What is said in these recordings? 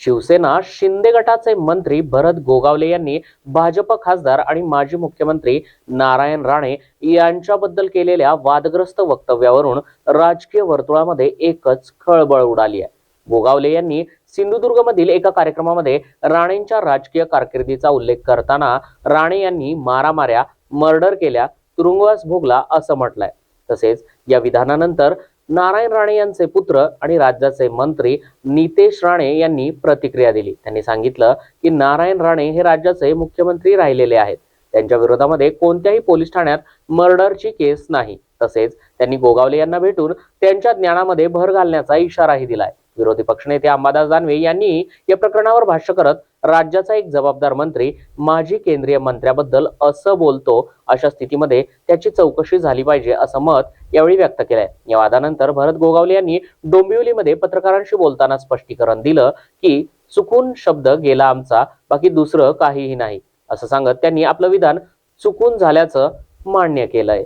शिवसेना शिंदे गटाचे मंत्री भरत गोगावले यांनी भाजप खासदार आणि माजी मुख्यमंत्री नारायण राणे यांच्याबद्दल केलेल्या वादग्रस्त वक्तव्यावरून राजकीय वर्तुळामध्ये एकच खळबळ उडाली आहे. गोगावले यांनी सिंधुदुर्गमधील एका कार्यक्रमामध्ये राणेंच्या राजकीय कारकिर्दीचा उल्लेख करताना राणे यांनी मारामाऱ्या मर्डर केल्या तुरुंगवास भोगला असं म्हटलंय. तसेच या विधानानंतर नारायण राणे यांचे पुत्र आणि राज्याचे मंत्री नितेश राणे यांनी प्रतिक्रिया दिली. त्यांनी सांगितलं की नारायण राणे हे राज्याचे मुख्यमंत्री राहिलेले आहेत. त्यांच्या विरोधामध्ये कोणत्याही पोलीस ठाण्यात मर्डरची केस नाही. तसेच त्यांनी गोगावले यांना भेटून त्यांच्या ज्ञानामध्ये भर घालण्याचा इशाराही दिलाय. विरोधी पक्षनेते अंबादास दानवे यांनी या प्रकरणावर भाष्य करत राज्याचा एक जबाबदार मंत्री माजी केंद्रीय मंत्र्याबद्दल असं बोलतो अशा स्थितीमध्ये त्याची चौकशी झाली पाहिजे असं मत यावेळी व्यक्त केलंय. या वादानंतर भरत गोगावले यांनी डोंबिवलीमध्ये पत्रकारांशी बोलताना स्पष्टीकरण दिलं की चुकून शब्द गेला आमचा बाकी दुसरं काहीही नाही असं सांगत त्यांनी आपलं विधान चुकून झाल्याचं मान्य केलंय.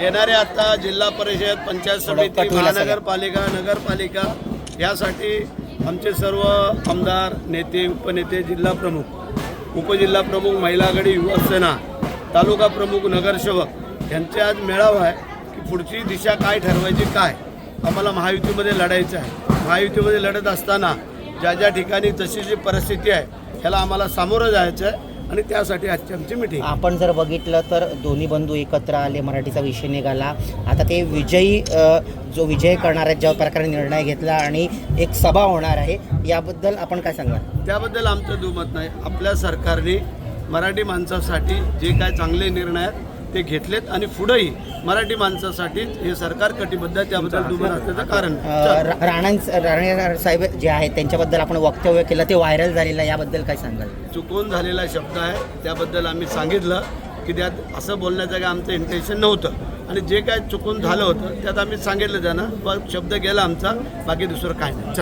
येणारे आता जिल्हा परिषद पंचायत समिती महानगरपालिका नगरपालिका यासाठी आमचे सर्व आमदार नेते उपनेते जिल्हा प्रमुख उपजिल्हा प्रमुख महिला आघाडी युवा सेना तालुका प्रमुख नगरसेवक यांचे आज मेळावा आहे की पुढची दिशा काय ठरवायची काय? आम्हाला महायुतीमध्ये लढायचं आहे. महायुतीमध्ये लढत असताना ज्या ज्या ठिकाणी जशी जी परिस्थिती आहे ह्याला आम्हाला सामोरं जायचं आहे आणि त्यासाठी आजची आमची मिटिंग आपण जर बघितलं तर दोन्ही बंधू एकत्र आले मराठीचा विषय निघाला. आता ते विजयी जो विजय करणार आहेत ज्या प्रकारे निर्णय घेतला आणि एक सभा होणार आहे याबद्दल आपण काय सांगाल त्याबद्दल आमचं दुमत नाही. आपल्या सरकारने मराठी माणसासाठी जे काय चांगले निर्णय आहेत ते घेतलेत आणि पुढेही मराठी माणसासाठी हे सरकार कटिबद्ध आहे त्याबद्दल दुमत असल्याचं कारण. राणां राणे साहेब जे आहेत त्यांच्याबद्दल आपण वक्तव्य केलं ते व्हायरल झालेलं आहे याबद्दल काय सांगाल? चुकून झालेला शब्द आहे त्याबद्दल आम्ही सांगितलं की त्यात असं बोलण्याचं काय आमचं इंटेन्शन नव्हतं. आणि जे काय चुकून झालं होतं त्यात आम्ही सांगितलं त्यांना शब्द गेला आमचा बाकी दुसरं काय नाही.